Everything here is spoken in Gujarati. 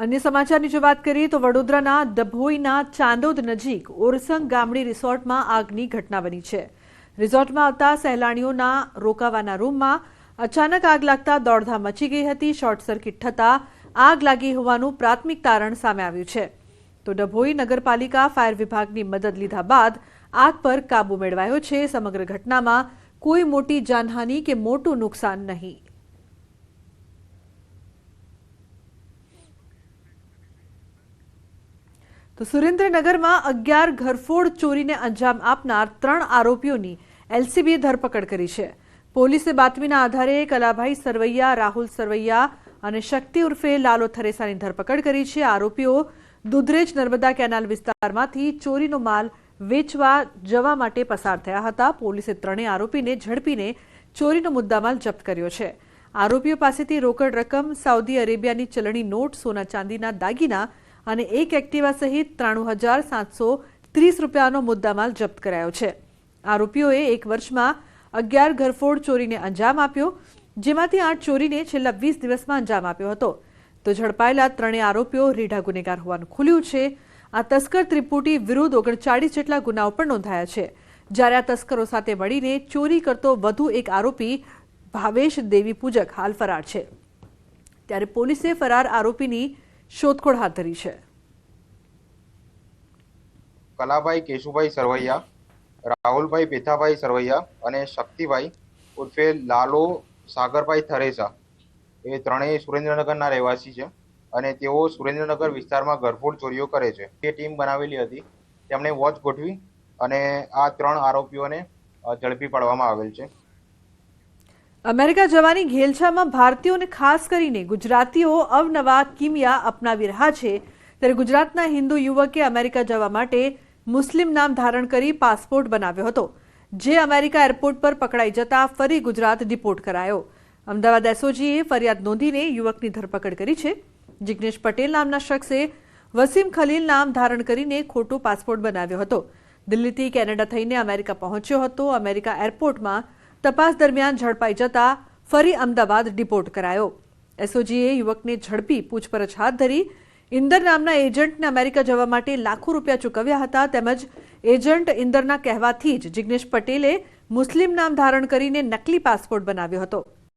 અન્ય સમાચારની જો વાત કરીએ તો વડોદરાના દભોઈના ચાંદોદ નજીક ઓરસંગ ગામડી રિસોર્ટમાં આગની ઘટના બની છે. રિસોર્ટમાં આવતા સહેલાણીઓના રોકાવાના રૂમમાં અચાનક આગ લાગતા દોડધામ મચી ગઈ હતી, શોર્ટ સર્કિટ થતાં આગ લાગી હોવાનું પ્રાથમિક તારણ સામે આવ્યું છે. તો ડભોઈ નગરપાલિકા ફાયર વિભાગની મદદ લીધા બાદ આગ પર કાબુ મેળવાયો છે. સમગ્ર ઘટનામાં કોઈ મોટી જાનહાનિ કે મોટું નુકસાન નહીં. તો સુરેન્દ્રનગરમાં અગિયાર ઘરફોડ ચોરીને અંજામ આપનાર ત્રણ આરોપીઓની એલસીબીએ ધરપકડ કરી છે. પોલીસે બાતમીના આધારે કલાભાઈ સરવૈયા, રાહુલ સરવૈયા અને શક્તિ ઉર્ફે લાલો થરેસાની ધરપકડ કરી છે. આરોપીઓ દુધરેજ નર્મદા કેનાલ વિસ્તારમાંથી ચોરીનો માલ વેચવા જવા માટે પસાર થયા હતા. પોલીસે ત્રણેય આરોપીને ઝડપીને ચોરીનો મુદ્દામાલ જપ્ત કર્યો છે. આરોપીઓ પાસેથી રોકડ રકમ, સાઉદી અરેબિયાની ચલણી નોટ, સોના ચાંદીના દાગીના અને એક એક્ટિવા સહિત ત્રાણું હજાર સાતસો ત્રીસ રૂપિયાનો મુદ્દામાલ જપ્ત કરાયો છે. આરોપીઓએ એક વર્ષમાં અગિયાર ઘરફોડ ચોરીને અંજામ આપ્યો, જેમાંથી આઠ ચોરીને છેલ્લા વીસ દિવસમાં અંજામ આપ્યો હતો. તો ઝડપાયેલા ત્રણેય આરોપીઓ રીઢા ગુનેગાર હોવાનું ખુલ્યું છે. આ તસ્કર ત્રિપુટી વિરુદ્ધ ઓગણચાળીસ જેટલા ગુનાઓ પણ નોંધાયા છે. જ્યારે આ તસ્કરો સાથે મળીને ચોરી કરતો વધુ એક આરોપી ભાવેશ દેવી પૂજક હાલ ફરાર છે. ત્યારે પોલીસે ફરાર આરોપીની શોધખોળ હાથ ધરી છે. કલાભાઈ કેશુભાઈ સરવૈયા, રાહુલભાઈ પેથાભાઈ સરવૈયા અને શક્તિભાઈ ઉર્ફે લાલો સાગરભાઈ થરેસા. એ ત્રણેય સુરેન્દ્રનગરના રહેવાસી છે અને તેઓ સુરેન્દ્રનગર વિસ્તારમાં ઘરફોડ ચોરીઓ કરે છે. તે ટીમ બનાવેલી હતી. તેમણે વોચ ગોઠવી અને આ ત્રણ આરોપીઓને ઝડપી પાડવામાં આવેલ છે. અમેરિકા જવાની ઘેલછામાં ભારતીયોને ખાસ કરીને ગુજરાતીઓ અવનવા કિમિયા અપનાવી રહ્યા છે. ત્યારે ગુજરાતના હિન્દુ યુવકે અમેરિકા જવા માટે મુસ્લિમ નામ ધારણ કરી પાસપોર્ટ બનાવ્યો હતો, જે અમેરિકા એરપોર્ટ પર પકડાઈ જતા ફરી ગુજરાત ડિપોર્ટ કરાયો. અમદાવાદ એસઓજીએ ફરિયાદ નોંધીને યુવકની ધરપકડ કરી છે. જિગ્નેશ પટેલ નામના શખ્સે વસીમ ખલીલ નામ ધારણ કરીને ખોટો પાસપોર્ટ બનાવ્યો હતો. દિલ્હીથી કેનેડા થઈને અમેરિકા પહોંચ્યો હતો. અમેરિકા એરપોર્ટમાં તપાસ દરમિયાન ઝડપાઈ જતા ફરી અમદાવાદ ડિપોર્ટ કરાયો. એસઓજીએ યુવકને ઝડપી પૂછપરછ હાથ ધરી ઇન્દર નામના એજન્ટને અમેરિકા જવા માટે લાખો રૂપિયા ચૂકવ્યા હતા તેમજ એજન્ટ ઇન્દરના કહેવાથી જ જિગ્નેશ પટેલે મુસ્લિમ નામ ધારણ કરીને નકલી પાસપોર્ટ બનાવ્યો હતો.